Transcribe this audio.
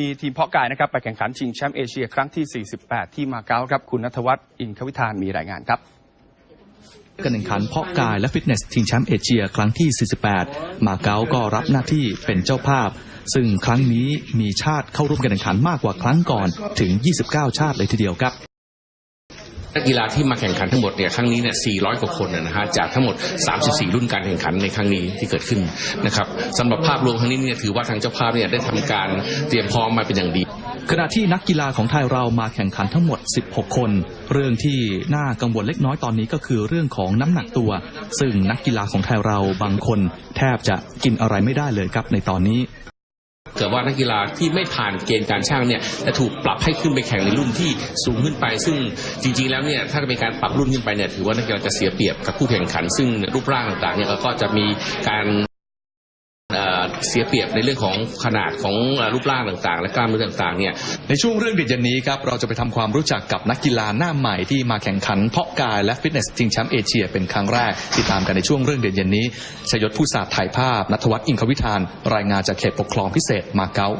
มีทีมเพาะกายนะครับไปแข่งขันชิงแชมป์เอเชียครั้งที่ 48 ที่มาเก๊าครับ คุณนัทวัฒน์อินทวิธานมีรายงานครับการแข่งขันเพาะกายและฟิตเนสชิงแชมป์เอเชียครั้งที่ 48 มาเก๊าก็รับหน้าที่เป็นเจ้าภาพ ซึ่งครั้งนี้มีชาติเข้าร่วมการแข่งขันมากกว่าครั้งก่อนถึง 29 ชาติเลยทีเดียวครับ นักกีฬาที่มาแข่งขันทั้งหมดเนี่ยครั้งนี้เนี่ย 400 กว่าคนนะฮะจากทั้งหมด 34 รุ่นการแข่งขันในครั้งนี้ที่เกิดขึ้นนะครับสำหรับภาพรวมครั้งนี้เนี่ยถือว่าทางเจ้าภาพเนี่ยได้ทำการเตรียมพร้อมมาเป็นอย่างดี ขณะที่นักกีฬาของไทยเรามาแข่งขันทั้งหมด 16 คน เรื่องที่น่ากังวลเล็กน้อยตอนนี้ก็คือเรื่องของน้ำหนักตัว ซึ่งนักกีฬาของไทยเราบางคน แทบจะกินอะไรไม่ได้เลยครับในตอนนี้ เกิดว่านักกีฬาที่ไม่ผ่านเกณฑ์การช่างเนี่ยจะถูกปรับให้ขึ้นไปแข่งในรุ่นที่สูงขึ้นไป ซึ่งจริงๆแล้วเนี่ยถ้าเป็นการปรับรุ่นขึ้นไปเนี่ยถือว่านักกีฬาจะเสียเปรียบกับผู้แข่งขัน ซึ่งรูปร่างต่างๆเนี่ยก็จะมีการ เสียเปรียบในเรื่องของขนาดของรูปร่างต่างๆ และกล้ามเนื้อต่างๆเนี่ยในช่วงเรื่องเด็ดเย็นนี้ครับเราจะไปทำความรู้จักกับนักกีฬาหน้าใหม่ที่มาแข่งขันเพาะกายและฟิตเนสชิงแชมป์เอเชียเป็นครั้งแรกติดตามกันในช่วงเรื่องเด็ดเย็นนี้ชยศผู้สาดถ่ายภาพนัทวัฒน์อิงควิธาน รายงานจากเขตปกครองพิเศษมาเก๊า